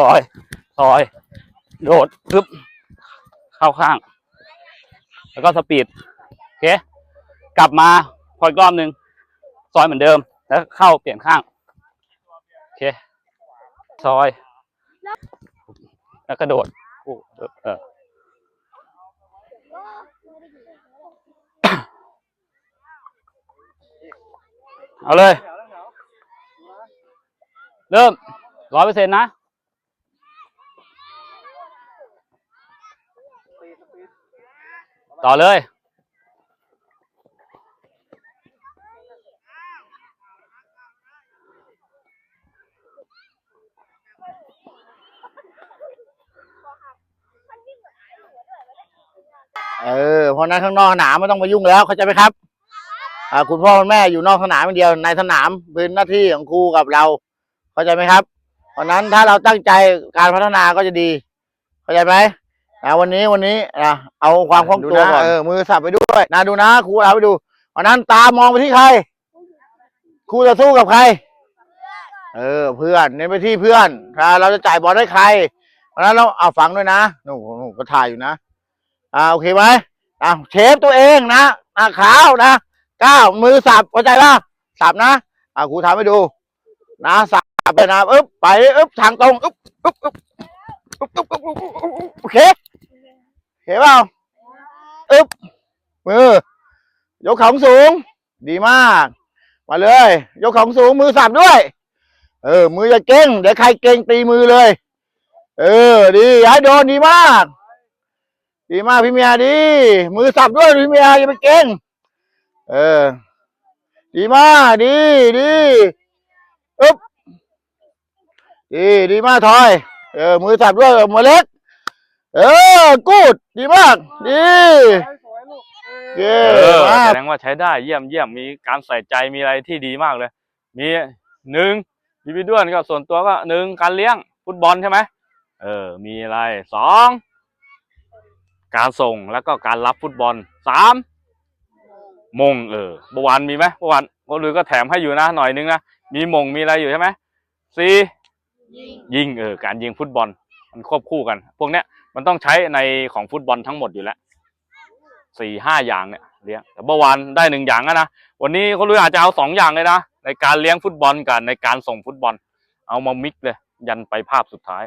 ซอยซอย โดดปึ๊บ เข้าข้าง แล้วก็สปีด โอเค กลับมาพออีกรอบหนึ่งซอยเหมือนเดิม แล้วเข้าเปลี่ยนข้าง โอเค ซอย แล้วกระโดดเออเอาเลย เริ่มร้อยเปอร์เซ็นต์นะ ต่อเลย เออเพราะนั้นข้างนอกสนามไม่ต้องมายุ่งแล้วเข้าใจไหมครับอ่าคุณพ่อคุณแม่อยู่นอกสนามอย่างเดียวในสนามเป็นหน้าที่ของครูกับเรา เข้าใจไหมครับ เพราะนั้นถ้าเราตั้งใจการพัฒนาก็จะดี เข้าใจไหม นะวันนี้วันนี้นะเอาความคล่องตัวก่อนเออมือสับไปด้วยนะดูนะครูเอาไปดูวันนั้นตามองไปที่ใครครูจะสู้กับใคร เออ เพื่อนเน้นไปที่เพื่อนถ้าเราจะจ่ายบอลให้ใครวันนั้นเราเอาฝังด้วยนะหนูหนูก็ถ่ายอยู่นะอ่าโอเคไหมอ่าเชฟตัวเองนะอ่าขาวนะก้าวมือสับเข้าใจป่ะสับนะอ่าครูทำให้ดู นะสับไปนะอึ๊บไปอึ๊บทางตรงอึบอึ๊บอึ๊บอึ๊บอึ๊บอึ๊บโอเค โอเคเปล่าอึ๊บมือยกของสูง ดีมาก มาเลย ยกของสูงมือสับด้วย เออ มืออย่าเก่งเดี๋ยวใครเก่งตีมือเลย เออ ดีอย่าให้โดนดีมาก ดีมากพี่เมียดี มือสับด้วยพี่เมียอย่าไปเก่ง เออ ดีมาก ดีดีอึ๊บดีดีมากทอย เออ มือสับด้วยมือเล็ก เออ กูด ดีมาก ดีเย้เออมากแสดงว่าใช้ได้เยี่ยมเยี่ยมมีการใส่ใจมีอะไรที่ดีมากเลย มีหนึ่งยิบิด้วนก็ส่วนตัวก็หนึ่งการเลี้ยงฟุตบอลใช่ไหมเออ มีอะไรสองการส่งแล้วก็การรับฟุตบอลสามมงเออเมื่อวานมีไหมเมื่อวานก็ลือก็แถมให้อยู่นะหน่อยนึงนะมีมงมีอะไรอยู่ใช่ไหมสี่ยิงเออการยิงฟุตบอลมันควบคู่กัน พวกเนี้ย มันต้องใช้ในของฟุตบอลทั้งหมดอยู่แล้วสี่ห้าอย่างเนี่ยเลี้ยงแต่เมื่อวานได้หนึ่งอย่างแล้วนะวันนี้เขารู้อาจจะเอาสองอย่างเลยนะในการเลี้ยงฟุตบอลกับในการส่งฟุตบอล เอามามิกเลย ยันไปภาพสุดท้าย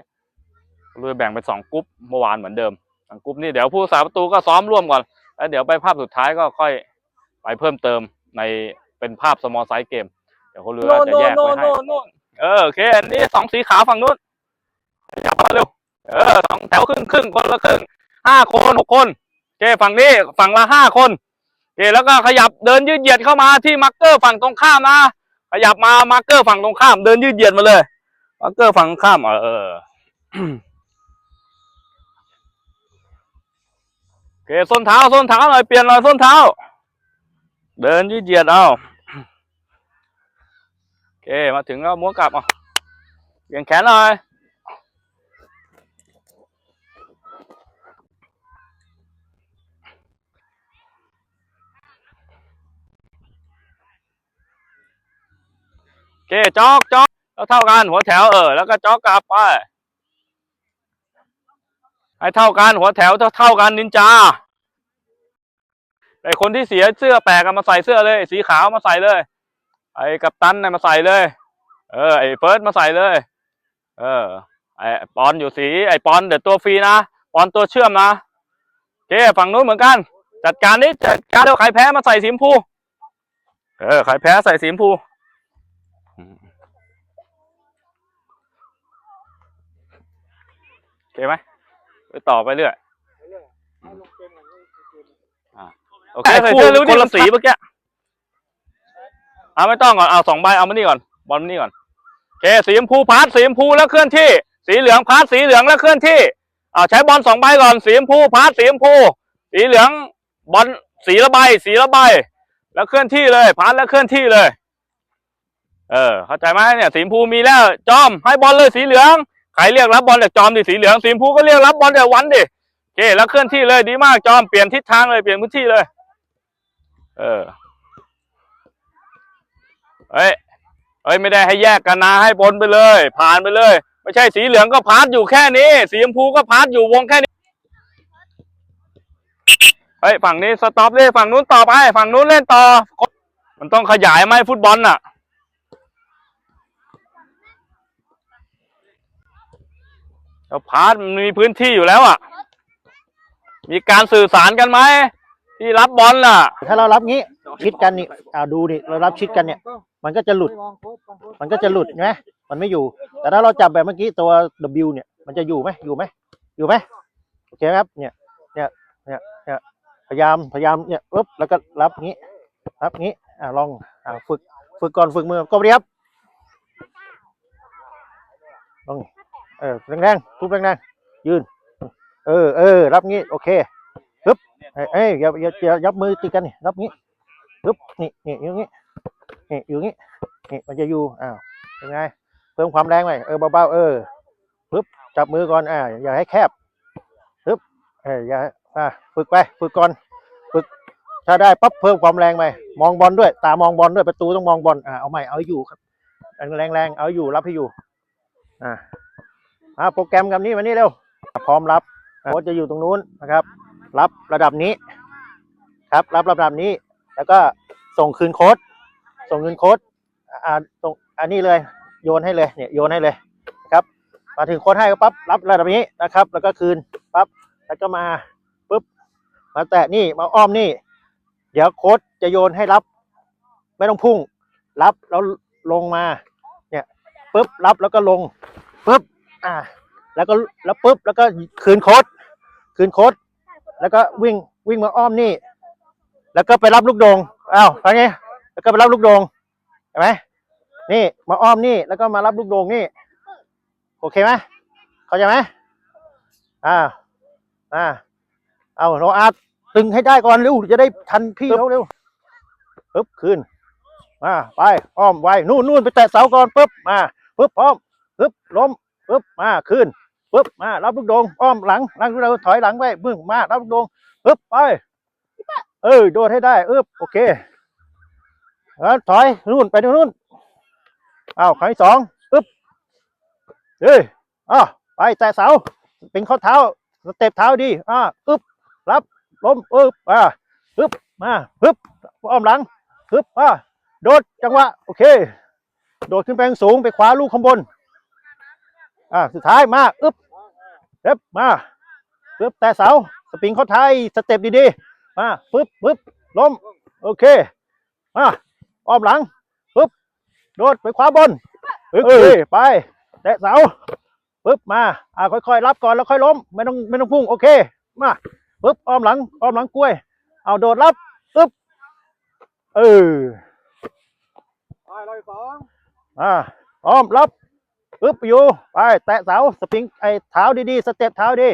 เขารู้แบ่งเป็นสองกรุ๊ปเมื่อวานเหมือนเดิมสองกรุ๊ปนี้เดี๋ยวผู้สาประตูก็ซ้อมร่วมก่อนแล้วเดี๋ยวไปภาพสุดท้ายก็ค่อยไปเพิ่มเติมในเป็นภาพสมอลไซส์เกมเดี๋ยวเขารู้ว่าจะแยกไว้ให้เออโอเคอันนี้สองสีขาวฝั่งนู้นขยับมาเร็ว เออสองแถวครึ่งครึ่งคนละครึ่งห้าคนหกคนโอเคฝั่งนี้ฝั่งละห้าคนโอเคแล้วก็ขยับเดินยืดเหยียดเข้ามาที่มาร์กเกอร์ฝั่งตรงข้ามนะขยับมามาร์กเกอร์ฝั่งตรงข้าม เดินยืดเหยียดมาเลยมาร์กเกอร์ฝั่งข้ามเออเออโอเคส้นเท้าส้นเท้าหน่อยเปลี่ยนหน่อยส้นเท้า เดินยืดเหยียดเอาโอเคมาถึงแล้วม้วนกลับเอาเปลี่ยนแขนหน่อย เคจอกจอกแล้วเท่ากันหัวแถวเออแล้วก็จอกกลับไปให้เท่ากันหัวแถวเท่าเท่ากันนินจาไอคนที่เสียเสื้อแปลกมาใส่เสื้อเลย สีขาวมาใส่เลย ไอ้กัปตันน่ะมาใส่เลย เออ ไอ้เฟิร์สมาใส่เลย เออ ไอ้ปอนอยู่สีไอ้ปอนเดี๋ยวตัวฟรีนะปอนตัวเชื่อมนะโอเคฝั่งนู้นเหมือนกัน จัดการนี้จัดการเดี๋ยวใครแพ้มาใส่สีมพู เออใครแพ้ใส่สีมพู โอ เคไหมไปต่อไปเรื่อยอะโอเคใส่เสื้อคนละสีเมื่อกี้เอาไม่ต้องก่อนเอาสองใบเอามานี่ก่อนบอลมานี่ก่อนโอเคสีชมพูพาร์ทสีชมพูแล้วเคลื่อนที่ สีเหลืองพาร์ทสีเหลืองแล้วเคลื่อนที่เอาใช้บอลสองใบก่อนสีชมพูพาร์ทสีชมพู สีเหลืองบอลสีละใบสีละใบแล้วเคลื่อนที่เลยพาร์ทแล้วเคลื่อนที่เลย เออเข้าใจไหมเนี่ยสีชมพูมีแล้วจอมให้บอลเลยสีเหลือง ใครเรียกรับบอลจากจอมดิสีเหลืองสีมพูก็เรียกรับบอลจากวันดิโอเคแล้วเคลื่อนที่เลยดีมากจอมเปลี่ยนทิศทางเลยเปลี่ยนพื้นที่เลย เออเอ้ยเอ้ยไม่ได้ให้แยกกันนะให้บนไปเลย ผ่านไปเลย ไม่ใช่สีเหลืองก็พาสอยู่แค่นี้ สีชมพูก็พาสอยู่วงแค่นี้เฮ้ยฝั่งนี้สต็อปเลยฝั่งนู้นต่อไป ฝั่งนู้นเล่นต่อ มันต้องขยายไหมฟุตบอลน่ะ แล้วพาร์ทมันมีพื้นที่อยู่แล้วอะ มีการสื่อสารกันไหมที่รับบอลล่ะ ถ้าเรารับงี้ชิดกันนี่อ่าดูนี่เรารับชิดกันเนี่ย มันก็จะหลุด มันก็จะหลุดใช่ไหมมันไม่อยู่ แต่ถ้าเราจับแบบเมื่อกี้ตัว W เนี่ย มันจะอยู่ไหมอยู่ไหมอยู่ไหมโอเคครับ เนี่ย เนี่ย เนี่ย เนี่ย พยายาม พยายาม เนี่ยปึ๊บแล้วก็รับงี้ รับงี้ อ่าลอง อ่าฝึก ฝึกก่อนฝึกมือก็ดีครับลอง ออแรงๆทุบแรงๆยืน เออเออรับงี้โอเคปึ๊บเอ้ยเอ้ยอย่าอย่าอย่ายับมือติดกันนี่รับงี้ปึ๊บนี่นี่อยู่งี้นี่อยู่งี้นี่มันจะอยู่อ้าวเป็นไงเพิ่มความแรงหน่อยเออเบาๆเออปึ๊บจับมือก่อนอ่าอย่าให้แคบปึ๊บเอออย่าอ่าฝึกไปฝึกก่อนฝึกถ้าได้ปั๊บเพิ่มความแรงไปมองบอลด้วย ตามองบอลด้วยประตูต้องมองบอลอ่าเอาใหม่เอาอยู่ครับแรงแรงๆเอาอยู่รับให้อยู่ อ่า อ่าโปรแกรมกับนี้มานี่เร็ว พร้อมรับโค้ชจะอยู่ตรงนู้นนะครับ รับระดับนี้ ครับรับระดับนี้ แล้วก็ส่งคืนโค้ด ส่งคืนโค้ดอ่าตรงอันนี้เลยโยนให้เลยเนี่ยโยนให้เลยครับมาถึงโค้ดให้ก็ปั๊บรับระดับนี้นะครับ แล้วก็คืนปั๊บแล้วก็มาปุ๊บมาแตะนี่มาอ้อมนี่ เดี๋ยวโค้ดจะโยนให้รับ ไม่ต้องพุ่ง รับแล้วลงมาเนี่ยปุ๊บรับแล้วก็ลงปุ๊บ อ่า แล้วก็แล้วปุ๊บแล้วก็คืนโค้ดคืนโค้ดแล้วก็วิ่งวิ่งมาอ้อมนี่ แล้วก็ไปรับลูกโดงอ้าวฟังไงแล้วก็ไปรับลูกโดงเห็นไหมนี่มาอ้อมนี่แล้วก็มารับลูกโดงนี่โอเคไหมเข้าใจไหมอ่าอ่าเอาเราอาร์ตตึงให้ได้ก่อนเร็วจะได้ทันพี่เขาเร็วปึ๊บขึ้นมาไปอ้อมไวนู่นนู่นไปแตะเสาก่อนปึ๊บมาปึ๊บพร้อมปึ๊บล้ม ปึ๊บมาขึ้นปึ๊บมารับลูกโดงอ้อมหลังหลังเราถอยหลังไปมึงมารับลูกโดงปึ๊บไปเออโดดให้ได้เออโอเคแล้วถอยนู่นไปนู้นอ้าวครั้งที่สองปึ๊บเอ้ยอ้าวไปแตะเสาเป็นข้อเท้าสเต็ปเท้าดีอ่าปึ๊บรับล้มปึ๊บอ่าปึ๊บมาปึ๊บอ้อมหลังปึ๊บอ่าโดดจังหวะโอเค โดดขึ้นไปสูงไปขวาลูกข้างบน อ่าสุดท้ายมาอึ๊บเอ๊บมาปึ๊บแต่เสาสปริงเข้าท้ายสเต็ปดีๆมาปึ๊บปึ๊บล้มโอเคมาอ้อมหลังปึ๊บโดดไปขวาบนโอเคไปแตะเสาปึ๊บมาอ่าค่อยๆรับก่อนแล้วค่อยล้มไม่ต้องไม่ต้องพุ่งโอเคมาปึ๊บอ้อมหลังอ้อมหลังกล้วย เอาโดดรับปึ๊บเอออ่าอ้อมรับ ปึ๊บอยู่ไปแตะเสาสปริงไอ้เท้าดีๆสเต็ปเท้าดี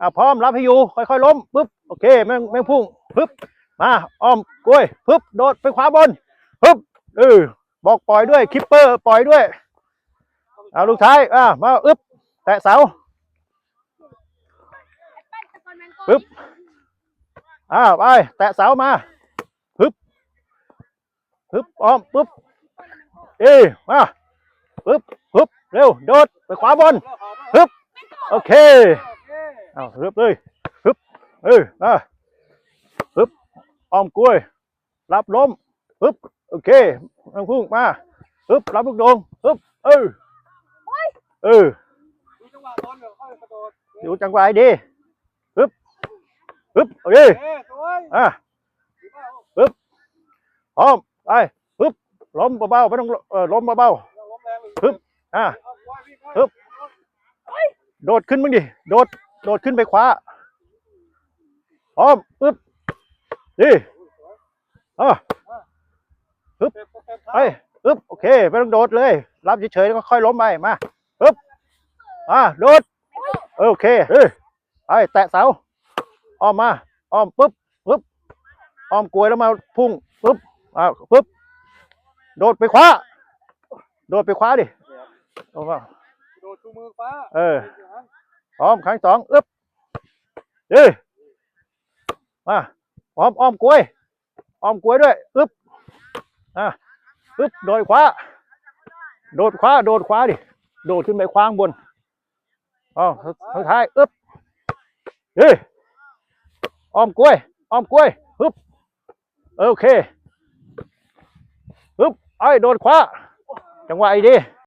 อะพร้อมรับให้อยู่ค่อยๆล้มปึ๊บโอเคแม่งแม่งพุ่งปึ๊บมาอ้อมกล้วยปึ๊บโดดไปขวาบนปึ๊บเออบอกปล่อยด้วยคิปเปอร์ปล่อยด้วยเอาลูกท้ายอะมาอึ๊บแตะเสาปึ๊บอ่าไปแตะเสามาปึ๊บปึ๊บอ้อมปึ๊บเอ้มาปึ๊บฮึบ เร็วโดดไปขวาบนฮึบโอเคเอาฮึบเลยฮึบเออมาฮึบอ้อมกล้วย รับล้มฮึบโอเคน้องพุ่งมาฮึบรับลูกโดงฮึบเออเออดูจังหวะให้ดีฮึบฮึบโอเคอะฮึบพร้อมไปฮึบล้มเบาๆไม่ต้องเออล้มเบาๆฮึบ อ่าฮึบโดดขึ้นมึงดิ โดด โดดขึ้นไปคว้าพร้อมปึ๊บดีอ่าฮึบไปฮึบโอเคไม่ต้องโดดเลย รับเฉยๆแล้วก็ค่อยล้มไป มาฮึบอ่าโดด โอเคเฮ้ยไปแตะเสา อ้อมมา อ้อมปึ๊บปึ๊บอ้อมกลวยแล้วมาพุ่งปึ๊บอ่าปึ๊บ โดดไปคว้า โดดไปคว้าดิ โอ้โหโดดชูมือฟ้าเออพร้อมครั้งที่สองอึ๊บเอ้ยมาพร้อมอ้อมกล้วยอ้อมกล้วยด้วยอึ๊บอะอึ๊บโดดขวาโดดขวาโดดขวาดิโดดขึ้นไปคว้างบนอ๋อสุดท้ายอึ๊บเฮ้ยอ้อมกล้วยอ้อมกล้วยฮึบโอเคฮึบไอ้โดนคว้าจังหวะไอ้ดี